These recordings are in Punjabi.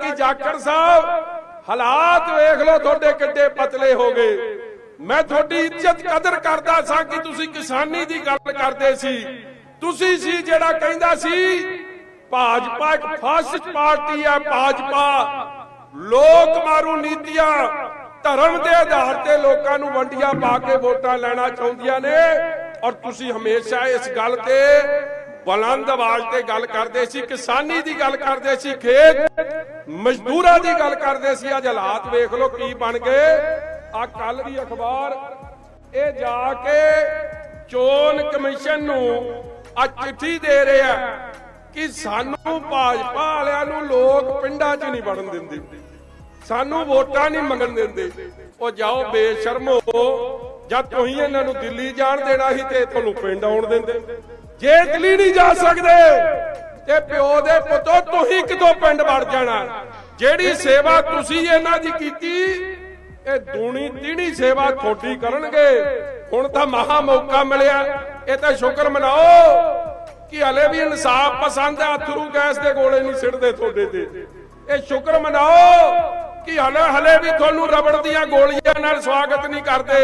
ਕਿ ਜਾਖੜ ਸਾਹਿਬ? ਹਾਲਾਤ ਵੇਖ ਲਓ, ਤੁਹਾਡੇ ਕਿੱਡੇ ਪਤਲੇ ਹੋ ਗਏ। ਮੈਂ ਤੁਹਾਡੀ ਇੱਜ਼ਤ ਕਦਰ ਕਰਦਾ ਸਾਂ ਕਿ ਤੁਸੀਂ ਕਿਸਾਨੀ ਦੀ ਗੱਲ ਕਰਦੇ ਸੀ। ਤੁਸੀਂ ਸੀ ਜਿਹੜਾ ਕਹਿੰਦਾ ਸੀ, ਭਾਜਪਾ ਇੱਕ ਫਾਸਿਸਟ ਪਾਰਟੀ ਹੈ ਭਾਜਪਾ। ਲੋਕ ਮਾਰੂ ਨੀਤੀਆਂ, ਧਰਮ ਦੇ ਆਧਾਰ ਤੇ ਲੋਕਾਂ ਨੂੰ ਵੰਡੀਆਂ ਪਾ ਕੇ ਵੋਟਾਂ ਲੈਣਾ ਚਾਹੁੰਦੀਆਂ ਨੇ। ਔਰ ਤੁਸੀਂ ਹਮੇਸ਼ਾ ਇਸ ਗੱਲ ਤੇ ਬੁਲੰਦ ਆਵਾਜ਼ ਤੇ ਗੱਲ ਕਰਦੇ ਸੀ, ਕਿਸਾਨੀ ਦੀ ਗੱਲ ਕਰਦੇ ਸੀ, ਖੇਤ ਮਜ਼ਦੂਰਾਂ ਦੀ ਗੱਲ ਕਰਦੇ ਸੀ। ਅੱਜ ਹਾਲਾਤ ਵੇਖ ਲਓ ਕੀ ਬਣ ਗਏ। ਆ ਕੱਲ ਦੀ ਅਖਬਾਰ, ਇਹ ਜਾ ਕੇ ਚੋਣ ਕਮਿਸ਼ਨ ਨੂੰ ਆ ਚਿੱਠੀ ਦੇ ਰਿਹਾ ਕਿ ਸਾਨੂੰ ਭਾਜਪਾ ਵਾਲਿਆਂ ਨੂੰ ਲੋਕ ਪਿੰਡਾਂ 'ਚ ਨਹੀਂ ਵੜਨ ਦਿੰਦੇ। ਸਾਨੂੰ ਵੋਟਾਂ ਨਹੀਂ ਮੰਗਣ ਦਿੰਦੇ। ਉਹ ਜਾਓ ਬੇਸ਼ਰਮੋ ਜਦ ਤੁਸੀਂ ਇਹਨਾਂ ਨੂੰ ਦਿੱਲੀ ਜਾਣ ਦੇਣਾ ਸੀ ਤੇ ਤੁਹਾਨੂੰ ਪਿੰਡ ਆਉਣ ਦਿੰਦੇ। ਜੇ ਦਿੱਲੀ ਨਹੀਂ ਜਾ ਸਕਦੇ, ਤੇ ਪਿਓ ਦੇ ਪੁੱਤੋ ਤੁਸੀਂ ਕਿਦੋਂ ਪਿੰਡ ਵੜ ਜਾਣਾ? ਜਿਹੜੀ ਸੇਵਾ ਤੁਸੀਂ ਇਹਨਾਂ ਦੀ ਕੀਤੀ, ਇਹ ਦੂਣੀ ਤੀਣੀ ਸੇਵਾ ਤੁਹਾਡੀ ਕਰਨਗੇ। ਹੁਣ ਤਾਂ ਮਹਾ ਮੌਕਾ ਮਿਲਿਆ। ਇਹ ਤਾਂ ਸ਼ੁਕਰ ਮਨਾਓ ਕਿ ਹਲੇ ਵੀ ਇਨਸਾਫ ਪਸੰਦ ਹੈ ਅਥਰੂ ਗੈਸ ਦੇ ਗੋਲੇ ਨਹੀਂ ਸਿੱਟਦੇ ਤੁਹਾਡੇ ਤੇ। ਇਹ ਸ਼ੁਕਰ ਮਨਾਓ ਕਿ ਹਲੇ ਹਲੇ ਵੀ ਤੁਹਾਨੂੰ ਰਬੜ ਦੀਆਂ ਗੋਲੀਆਂ ਨਾਲ ਸਵਾਗਤ ਨਹੀਂ ਕਰਦੇ।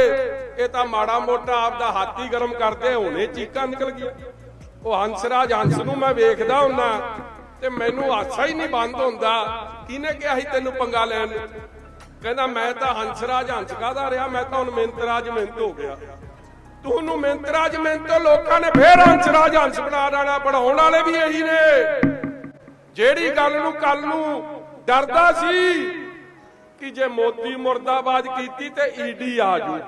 ਇਹ ਤਾਂ ਮਾੜਾ ਮੋਟਾ ਆਪਦਾ ਹੱਥ ਹੀ ਗਰਮ ਕਰਦੇ, ਹੁਣੇ ਚੀਕਾਂ ਨਿਕਲ ਗਈਆਂ। ਉਹ ਹੰਸਰਾਜ ਹੰਸ ਨੂੰ ਮੈਂ ਵੇਖਦਾ ਹੁੰਨਾ। ਤੇ ਮੈਨੂੰ ਹਾਸਾ ਹੀ ਨਹੀਂ ਬੰਦ ਹੁੰਦਾ। ਕਿਹਨੇ ਕਿਹਾ ਸੀ ਤੈਨੂੰ ਪੰਗਾ ਲੈਣ ਕਹਿੰਦਾ, ਮੈਂ ਤਾਂ ਹੰਸਰਾਜ ਹੰਸ ਕਾਹਦਾ ਰਿਹਾ? ਮੈਂ ਤਾਂ ਹੁਣ ਮਿੰਤਰਾਜ ਮਿੰਤ ਹੋ ਗਿਆ। ਤੁਹਾਨੂੰ ਮਿੰਤਰਾਜ ਮਿੰਤ ਲੋਕਾਂ ਨੇ ਫੇਰ ਹੰਸਰਾਜ ਹੰਸ ਬਣਾ ਦੇਣਾ। ਪੜਾਉਣ ਵਾਲੇ ਵੀ ਇਹੀ ਨੇ। ਜਿਹੜੀ ਗੱਲ ਨੂੰ ਕੱਲ ਨੂੰ ਡਰਦਾ ਸੀ ਕਿ ਜੇ ਮੋਦੀ ਮੁਰਦਾਬਾਦ ਕੀਤੀ ਤੇ ਈਡੀ ਆ ਜੂ।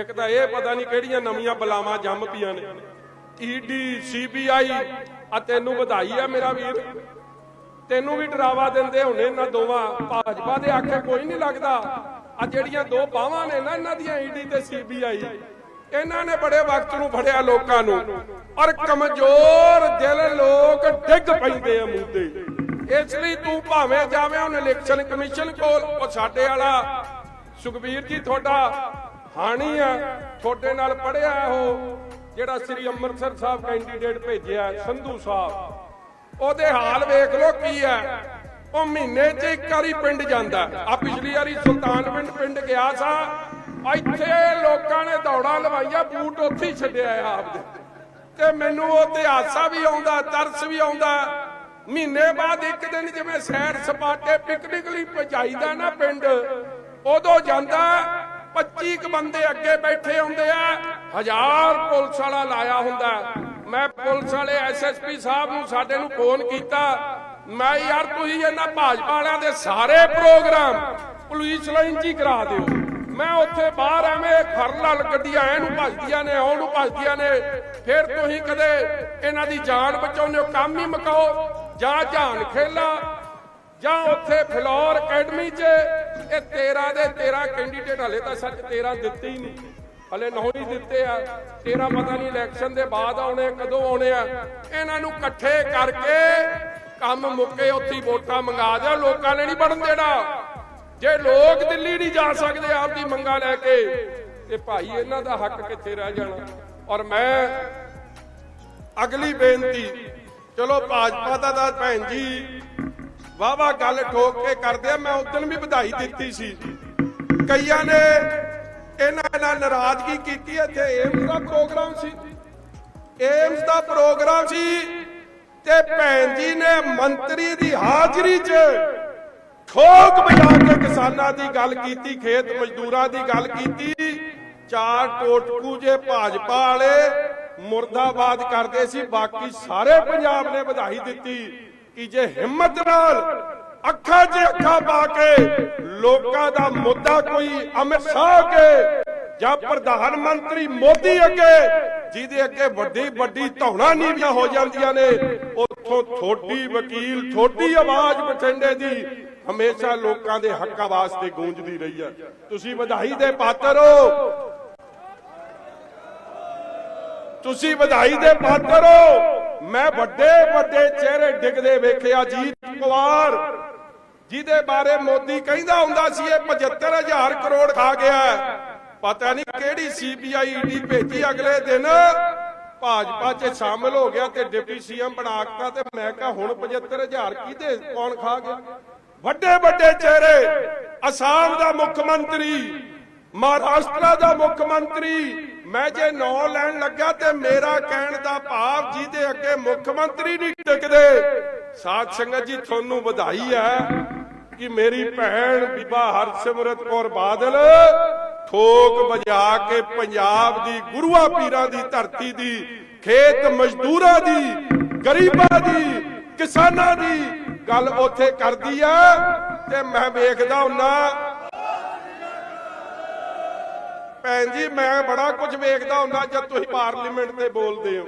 ਇੱਕ ਤਾਂ ਇਹ ਪਤਾ ਨਹੀਂ ਕਿਹੜੀਆਂ ਨਵੀਆਂ ਬਲਾਵਾਂ ਜੰਮ ਪਈਆਂ ਨੇ। ਈਡੀ, ਸੀਬੀਆਈ ਆ ਤੈਨੂੰ ਵਧਾਈ ਆ ਮੇਰਾ ਵੀਰ। ਤੈਨੂੰ ਵੀ ਡਰਾਵਾ ਦਿੰਦੇ ਹੋਣੇ ਇਹਨਾਂ ਦੋਵਾਂ। ਭਾਜਪਾ ਦੇ ਆਖੇ ਕੋਈ ਨਹੀਂ ਲੱਗਦਾ। ਆ ਜਿਹੜੀਆਂ ਦੋ ਬਾਹਾਂ ਨੇ ਨਾ ਇਹਨਾਂ ਦੀਆਂ, ਈਡੀ ਤੇ ਸੀਬੀਆਈ। ਇਹਨਾਂ ਨੇ ਬੜੇ ਵਕਤ ਨੂੰ ਫੜਿਆ ਲੋਕਾਂ ਨੂੰ। ਔਰ ਕਮਜ਼ੋਰ ਦਿਲ ਲੋਕ ਡਿੱਗ ਪੈਂਦੇ ਆ ਮੂੰਹ ਇਸ ਲਈ ਤੂੰ ਭਾਵੇਂ ਜਾਵੇਂ ਉਹਨ ਇਲੈਕਸ਼ਨ ਕਮਿਸ਼ਨ ਕੋਲ, ਉਹ ਸਾਡੇ ਵਾਲਾ। ਸੁਖਬੀਰ ਜੀ, ਤੁਹਾਡਾ ਹਾਣੀ ਆ। ਤੁਹਾਡੇ ਨਾਲ ਪੜਿਆ ਉਹ। ਜਿਹੜਾ ਸ੍ਰੀ ਅੰਮ੍ਰਿਤਸਰ ਸਾਹਿਬ ਕੈਂਡੀਡੇਟ ਭੇਜਿਆ ਸੰਧੂ ਸਾਹਿਬ। ਉਹਦੇ ਹਾਲ ਵੇਖ ਲੋ ਕੀ ਹੈ। ਉਹ ਮਹੀਨੇ 'ਚ ਇੱਕ ਵਾਰੀ ਪਿੰਡ ਜਾਂਦਾ ਆ ਪਿਛਲੀ ਵਾਰੀ ਸੁਲਤਾਨਵਿੰਡ ਪਿੰਡ ਗਿਆ ਸਾ। ਇੱਥੇ ਲੋਕਾਂ ਨੇ ਦੌੜਾਂ ਲਵਾਈਆਂ, ਬੂਟ ਉੱਥੇ ਹੀ ਛੱਡਿਆ ਆ ਆਪਦੇ ਤੇ ਮੈਨੂੰ ਉਹ ਤੇ ਹਾਸਾ ਵੀ ਆਉਂਦਾ ਤਰਸ ਵੀ ਆਉਂਦਾ। ਮਹੀਨੇ ਬਾਅਦ ਇੱਕ ਦਿਨ ਜਿਵੇਂ ਸੈਰ ਸਪਾਟੇ ਪਿਕਨਿਕ ਲਈ ਪਹੁੰਚਾਈਦਾ ਨਾ ਪਿੰਡ, ਉਦੋਂ ਜਾਂਦਾ। 25 ਕ ਬੰਦੇ ਅੱਗੇ ਬੈਠੇ ਹੁੰਦੇ ਆ। ਹਜ਼ਾਰ ਪੁਲਿਸ ਵਾਲਾ ਲਾਇਆ ਹੁੰਦਾ ਮੈਂ ਪੁਲਿਸ ਵਾਲੇ ਐਸਐਸਪੀ ਸਾਹਿਬ ਨੂੰ ਸਾਡੇ ਨੂੰ ਫੋਨ ਕੀਤਾ। ਮੈਂ ਯਾਰ, ਤੁਸੀਂ ਇਹਨਾਂ ਭਾਜਪਾ ਵਾਲਿਆਂ ਦੇ ਸਾਰੇ ਪ੍ਰੋਗਰਾਮ ਪੁਲਿਸ ਲਾਈਨ 'ਚ ਹੀ ਕਰਾ ਦਿਓ। ਮੈਂ ਉੱਥੇ ਬਾਹਰ ਐਵੇਂ ਖਰਲਲ ਗੱਡੀਆਂ ਐ ਨੂੰ ਨੇ, ਉਹਨੂੰ ਭਜਦੀਆਂ ਨੇ। ਫਿਰ ਤੁਸੀਂ ਕਦੇ ਇਹਨਾਂ ਦੀ ਜਾਨ ਬਚਾਉਂਦੇ ਹੋ, ਕੰਮ ਹੀ ਮਕਾਓ। ਜਾਂ ਜਾਨ ਖੇਲਾ, ਜਾਂ ਉੱਥੇ ਫਲੋਰ ਅਕੈਡਮੀ 'ਚ। ਇਹ 13 ਦੇ 13 ਕੈਂਡੀਡੇਟ ਹਲੇ ਤਾਂ ਸੱਚ 13 ਦਿੱਤੇ ਹੀ ਨਹੀਂ। ਹਲੇ ਨੌ ਦਿੱਤੇ ਆ। 13 ਪਤਾ ਨਹੀਂ ਇਲੈਕਸ਼ਨ ਦੇ ਬਾਅਦ ਆਉਣੇ ਕਦੋਂ ਆਉਣੇ ਆ। ਇਹਨਾਂ ਨੂੰ ਇਕੱਠੇ ਕਰਕੇ ਕੰਮ ਮੁੱਕੇ, ਉੱਥੇ ਵੋਟਾਂ ਮੰਗਾ ਦਿਓ ਲੋਕਾਂ ਨੇ ਨਹੀਂ ਵੜਨ ਦੇਣਾ। ਜੇ ਲੋਕ ਦਿੱਲੀ ਨਹੀਂ ਜਾ ਸਕਦੇ, ਆਪਦੀ ਮੰਗਾਂ ਲੈ ਕੇ, ਤੇ ਭਾਈ ਇਹਨਾਂ ਦਾ ਹੱਕ ਕਿੱਥੇ ਰਹਿ ਜਾਣਾ? ਔਰ ਮੈਂ ਅਗਲੀ ਬੇਨਤੀ, ਚਲੋ ਭਾਜਪਾ ਦਾ ਤਾਂ ਭੈਣ ਜੀ ਵਾਵਾ ਗੱਲ ਠੋਕ ਕੇ ਕਰਦੇ ਆ। ਮੈਂ ਉਦੋਂ ਵੀ ਵਧਾਈ ਦਿੱਤੀ ਸੀ। ਕਈਆਂ ਨੇ ਨਾਲ ਨਾਰਾਜ਼ਗੀ ਕੀਤੀ ਇੱਥੇ ਏਮਸ ਦਾ ਪ੍ਰੋਗਰਾਮ ਸੀ। ਏਮਸ ਦਾ ਪ੍ਰੋਗਰਾਮ ਸੀ ਤੇ ਭੈਣ ਜੀ ਨੇ ਮੰਤਰੀ ਦੀ ਹਾਜ਼ਰੀ 'ਚ ਠੋਕ ਵਜਾ ਕੇ ਕਿਸਾਨਾਂ ਦੀ ਗੱਲ ਕੀਤੀ, ਖੇਤ ਮਜ਼ਦੂਰਾਂ ਦੀ ਗੱਲ ਕੀਤੀ। ਚਾਰ ਟੋਟਕੂ ਜੇ ਭਾਜਪਾ ਵਾਲੇ ਮੁਰਦਾਬਾਦ ਕਰਦੇ ਸੀ, ਬਾਕੀ ਸਾਰੇ ਪੰਜਾਬ ਨੇ ਵਧਾਈ ਦਿੱਤੀ ਕਿ ਜੇ ਹਿੰਮਤ ਨਾਲ ਅੱਖਾਂ 'ਚ ਅੱਖਾਂ ਪਾ ਕੇ ਲੋਕਾਂ ਦਾ ਮੁੱਦਾ ਕੋਈ ਅਮਿਤ ਸ਼ਾਹ ਕੇ ਜਾਂ ਪ੍ਰਧਾਨ ਮੰਤਰੀ ਮੋਦੀ ਅੱਗੇ, ਜਿਹਦੇ ਅੱਗੇ ਵੱਡੀ ਵੱਡੀ ਧੌਣਾ ਨੀਵੀਆਂ ਹੋ ਜਾਂਦੀਆਂ ਨੇ, ਉੱਥੋਂ ਥੋੜੀ ਵਕੀਲ ਥੋੜੀ ਆਵਾਜ਼ ਬਠਿੰਡੇ ਦੀ ਹਮੇਸ਼ਾ ਲੋਕਾਂ ਦੇ ਹੱਕਾਂ ਵਾਸਤੇ ਗੂੰਜਦੀ ਰਹੀ ਹੈ। ਤੁਸੀਂ ਵਧਾਈ ਦੇ ਪਾਤਰ ਹੋ। ਤੁਸੀਂ ਵਧਾਈ ਦੇ ਪਾਤਰ ਹੋ। ਮੈਂ ਵੱਡੇ ਵੱਡੇ ਚਿਹਰੇ ਡਿੱਗਦੇ ਵੇਖਿਆ ਜੀਤ ਪਵਾਰ। ਜਿਹਦੇ ਬਾਰੇ ਮੋਦੀ ਕਹਿੰਦਾ ਹੁੰਦਾ ਸੀ, ਇਹ 75000 ਕਰੋੜ ਖਾ ਗਿਆ ਪਤਾ ਨਹੀਂ ਕਿਹੜੀ ਸੀਬੀਆਈ ਈਡੀ ਭੇਜੀ ਅਗਲੇ ਦਿਨ। ਭਾਜਪਾ 'ਚ ਸ਼ਾਮਲ ਹੋ ਗਿਆ ਤੇ ਡਿਪਟੀ ਸੀਐਮ ਬਣਾਤਾ ਤੇ ਮੈਂ ਕਿਹਾ ਹੁਣ 75000 ਕਿਹਦੇ ਕੌਣ ਖਾ ਗਿਆ ਵੱਡੇ ਵੱਡੇ ਚਿਹਰੇ, ਅਸਾਮ ਦਾ ਮੁੱਖ ਮੰਤਰੀ, ਮਹਾਰਾਸ਼ਟਰ ਦਾ ਮੁੱਖ ਮੰਤਰੀ। ਮੈਂ ਜੇ ਨੌ ਲੈਣ ਲੱਗਾ ਤੇ ਮੇਰਾ ਕਹਿਣ ਦਾ ਭਾਵ ਜਿਹਦੇ ਅੱਗੇ ਮੁੱਖ ਮੰਤਰੀ ਨਹੀਂ ਟਿਕਦੇ। ਸਾਧ ਸੰਗਤ ਜੀ, ਤੁਹਾਨੂੰ ਵਧਾਈ ਹੈ ਕਿ ਮੇਰੀ ਭੈਣ ਬੀਬਾ ਹਰਸਿਮਰਤ ਕੌਰ ਬਾਦਲ ਠੋਕ ਵਜਾ ਕੇ ਪੰਜਾਬ ਦੀ ਗੁਰੂਆਂ ਪੀਰਾਂ ਦੀ ਧਰਤੀ ਦੀ, ਖੇਤ ਮਜ਼ਦੂਰਾਂ ਦੀ, ਗਰੀਬਾਂ ਦੀ, ਕਿਸਾਨਾਂ ਦੀ ਗੱਲ ਉੱਥੇ ਕਰਦੀ ਆ ਤੇ ਮੈਂ ਵੇਖਦਾ ਹੁੰਨਾ। ਭੈਣ ਜੀ, ਮੈਂ ਬੜਾ ਕੁਝ ਵੇਖਦਾ ਹੁੰਦਾ ਜਦ ਤੁਸੀਂ ਪਾਰਲੀਮੈਂਟ ਤੇ ਬੋਲਦੇ ਹੋ।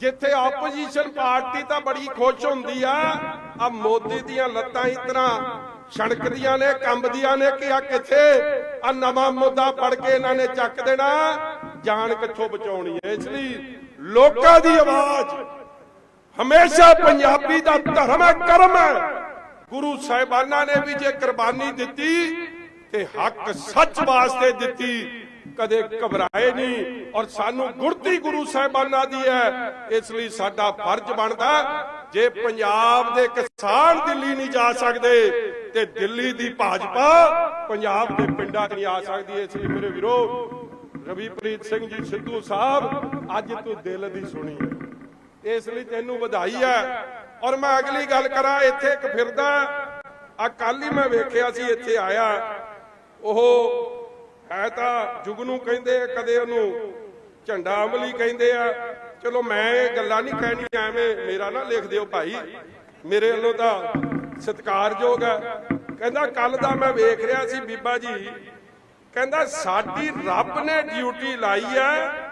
ਜਿੱਥੇ ਆਪੋਜੀਸ਼ਨ ਪਾਰਟੀ ਤਾਂ ਬੜੀ ਖੁਸ਼ ਹੁੰਦੀ ਆ। ਆ ਮੋਦੀ ਦੀਆਂ ਲੱਤਾਂ ਇਸ ਤਰ੍ਹਾਂ ਛਣਕਦੀਆਂ ਨੇ, ਕੰਬਦੀਆਂ ਨੇ ਕਿ ਆ ਕਿੱਥੇ? ਆ ਨਵਾਂ ਮੁੱਦਾ ਫੜ ਕੇ ਇਹਨਾਂ ਨੇ ਚੱਕ ਦੇਣਾ। ਜਾਨ ਕਿੱਥੋਂ ਬਚਾਉਣੀ ਹੈ ਇਸ ਲਈ ਲੋਕਾਂ ਦੀ ਆਵਾਜ਼। ਹਮੇਸ਼ਾ ਪੰਜਾਬੀ ਦਾ ਧਰਮ ਹੈ, ਕਰਮ ਹੈ। ਗੁਰੂ ਸਾਹਿਬਾਨਾਂ ਨੇ ਵੀ ਜੇ ਕੁਰਬਾਨੀ ਦਿੱਤੀ ਤੇ ਹੱਕ ਸੱਚ ਵਾਸਤੇ ਦਿੱਤੀ, ਕਦੇ ਘਬਰਾਏ ਨਹੀਂ। ਔਰ ਸਾਨੂੰ ਗੁਰਤੀ ਗੁਰੂ ਸਾਹਿਬਾਨਾਂ ਦੀ ਹੈ, ਇਸ ਲਈ ਸਾਡਾ ਫਰਜ਼ ਬਣਦਾ, ਜੇ ਪੰਜਾਬ ਦੇ ਕਿਸਾਨ ਦਿੱਲੀ ਨਹੀਂ ਜਾ ਸਕਦੇ ਤੇ ਦਿੱਲੀ ਦੀ ਭਾਜਪਾ ਪੰਜਾਬ ਦੇ ਪਿੰਡਾਂ 'ਚ ਨਹੀਂ ਆ ਸਕਦੀ ਇਸ ਲਈ ਮੇਰੇ ਵੀਰੋ। ਰਵੀਪ੍ਰੀਤ ਸਿੰਘ ਜੀ ਸਿੱਧੂ ਸਾਹਿਬ, ਅੱਜ ਤੂੰ ਦਿਲ ਦੀ ਸੁਣੀ ਇਸ ਲਈ ਤੈਨੂੰ ਵਧਾਈ ਹੈ। ਔਰ ਮੈਂ ਅਗਲੀ ਗੱਲ ਕਰਾਂ, ਇੱਥੇ ਇੱਕ ਫਿਰਦਾ। ਆ ਕੱਲ ਹੀ ਮੈਂ ਵੇਖਿਆ ਸੀ, ਇੱਥੇ ਆਇਆ। ਉਹ ਹੈ ਤਾਂ ਜੁਗਨੂ ਕਹਿੰਦੇ ਕਦੇ ਉਹਨੂੰ ਝੰਡਾ ਅਮਲੀ ਕਹਿੰਦੇ ਆ। ਚਲੋ ਮੈਂ ਇਹ ਗੱਲਾਂ ਨਹੀਂ ਕਹਿਣੀਆਂ, ਐਵੇਂ ਮੇਰਾ ਨਾ ਲਿਖ ਦਿਓ ਭਾਈ। ਮੇਰੇ ਵੱਲੋਂ ਤਾਂ ਸਤਿਕਾਰਯੋਗ ਹੈ। ਕਹਿੰਦਾ ਕੱਲ ਦਾ ਮੈਂ ਵੇਖ ਰਿਹਾ ਸੀ ਬੀਬਾ ਜੀ। ਕਹਿੰਦਾ, ਸਾਡੀ ਰੱਬ ਨੇ ਡਿਊਟੀ ਲਾਈ ਹੈ,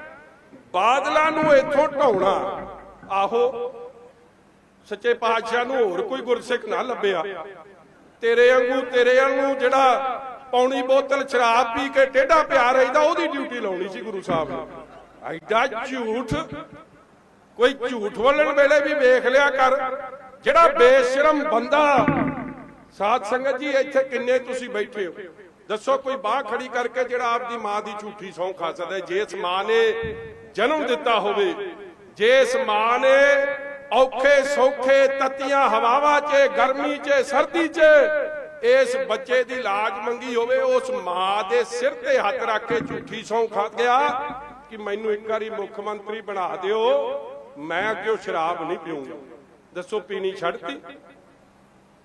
ਬਾਦਲਾਂ ਨੂੰ ਇੱਥੋਂ ਢਾਉਣਾ। ਆਹੋ, ਸੱਚੇ ਪਾਤਸ਼ਾਹ ਨੂੰ ਹੋਰ ਕੋਈ ਗੁਰਸਿੱਖ ਨਾ ਲੱਭਿਆ। ਤੇਰੇ ਵਾਂਗੂ ਤੇਰੇ ਵਾਂਗੂ ਜਿਹੜਾ ਪੌਣੀ ਬੋਤਲ ਸ਼ਰਾਬ ਪੀ ਕੇ ਟੇਢਾ ਪਿਆ ਰਹਿੰਦਾ, ਉਹਦੀ ਡਿਊਟੀ ਲਾਉਣੀ ਸੀ ਗੁਰੂ ਸਾਹਿਬ ਨੇ। ਐਡਾ ਝੂਠ। ਕੋਈ ਝੂਠ ਬੋਲਣ ਵੇਲੇ ਵੀ ਵੇਖ ਲਿਆ ਕਰ। ਜਿਹੜਾ ਬੇਸ਼ਰਮ ਬੰਦਾ, ਸਾਧ ਸੰਗਤ ਜੀ, ਇੱਥੇ ਕਿੰਨੇ ਤੁਸੀਂ ਬੈਠੇ ਹੋ? ਦੱਸੋ ਕੋਈ ਬਾਹ ਖੜੀ ਕਰਕੇ ਜਿਹੜਾ ਆਪਦੀ ਮਾਂ ਦੀ ਝੂਠੀ ਸੌਂ ਖਾ ਸਕਦਾ ਜੇ ਇਸ ਮਾਂ ਨੇ ਜਨਮ ਦਿੱਤਾ ਹੋਵੇ, ਜੇ ਇਸ ਮਾਂ ਨੇ ਔਖੇ ਸੌਖੇ ਤਤੀਆਂ ਹਵਾਵਾਂ 'ਚ, ਗਰਮੀ 'ਚ, ਸਰਦੀ 'ਚ ਇਸ ਬੱਚੇ ਦੀ ਲਾਜ ਮੰਗੀ ਹੋਵੇ, ਉਸ ਮਾਂ ਦੇ ਸਿਰ ਤੇ ਹੱਥ ਰੱਖ ਕੇ ਝੂਠੀ ਸੌਂ ਖਾ ਗਿਆ ਕਿ ਮੈਨੂੰ ਇੱਕ ਵਾਰੀ ਮੁੱਖ ਮੰਤਰੀ ਬਣਾ ਦਿਓ, ਮੈਂ ਅੱਗੇ ਸ਼ਰਾਬ ਨਹੀਂ ਪੀਊਂਗਾ? ਦੱਸੋ ਪੀਣੀ ਛੱਡਤੀ?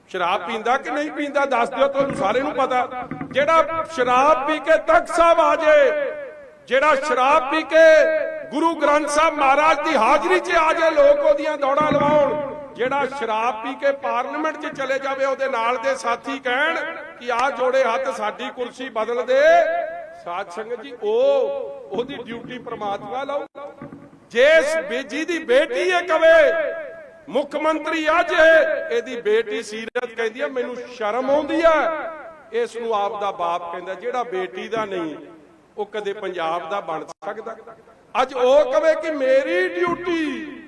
ਸ਼ਰਾਬ ਪੀਂਦਾ ਕਿ ਨਹੀਂ ਪੀਂਦਾ? ਦੱਸ ਦਿਓ, ਤੁਹਾਨੂੰ ਸਾਰਿਆਂ ਨੂੰ ਪਤਾ। ਜਿਹੜਾ ਸ਼ਰਾਬ ਪੀ ਕੇ ਤਖਤ ਸਾਹਿਬ ਆ ਜੇ, ਜਿਹੜਾ ਸ਼ਰਾਬ ਪੀ ਕੇ ਗੁਰੂ ਗ੍ਰੰਥ ਸਾਹਿਬ ਮਹਾਰਾਜ ਦੀ ਹਾਜ਼ਰੀ 'ਚ ਆ ਜੇ, ਲੋਕ ਉਹਦੀਆਂ ਦੌੜਾਂ ਲਵਾਉਣ। ਜਿਹੜਾ ਸ਼ਰਾਬ ਪੀ ਕੇ ਪਾਰਲੀਮੈਂਟ 'ਚ ਚਲੇ ਜਾਵੇ, ਉਹਦੇ ਨਾਲ ਦੇ ਸਾਥੀ ਕਹਿਣ ਕਿ ਆ ਜੋੜੇ ਹੱਥ ਸਾਡੀ ਕੁਰਸੀ ਬਦਲ ਦੇ। ਸਾਧ ਸੰਗਤ ਜੀ, ਉਹ, ਉਹਦੀ ਡਿਊਟੀ ਪ੍ਰਮਾਤਮਾ ਲਾਉ ਜੇ ਬੇਜੀ ਦੀ ਬੇਟੀ ਇਹ ਕਵੇ ਮੁੱਖ ਮੰਤਰੀ ਅੱਜ ਇਹਦੀ ਬੇਟੀ ਸੀਰਤ ਕਹਿੰਦੀ ਆ, ਮੈਨੂੰ ਸ਼ਰਮ ਆਉਂਦੀ ਆ। ਇਸ ਨੂੰ ਆਪ ਦਾ ਬਾਪ ਕਹਿੰਦਾ, ਜਿਹੜਾ ਬੇਟੀ ਦਾ ਨਹੀਂ, ਉਹ ਕਦੇ ਪੰਜਾਬ ਦਾ ਬਣ ਸਕਦਾ। ਅੱਜ ਉਹ ਕਵੇ ਕਿ ਮੇਰੀ ਡਿਊਟੀ,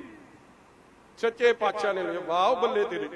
ਸੱਚੇ ਪਾਤਸ਼ਾਹ ਨੇ ਵਾਹ ਬੱਲੇ ਤੇਰੇ।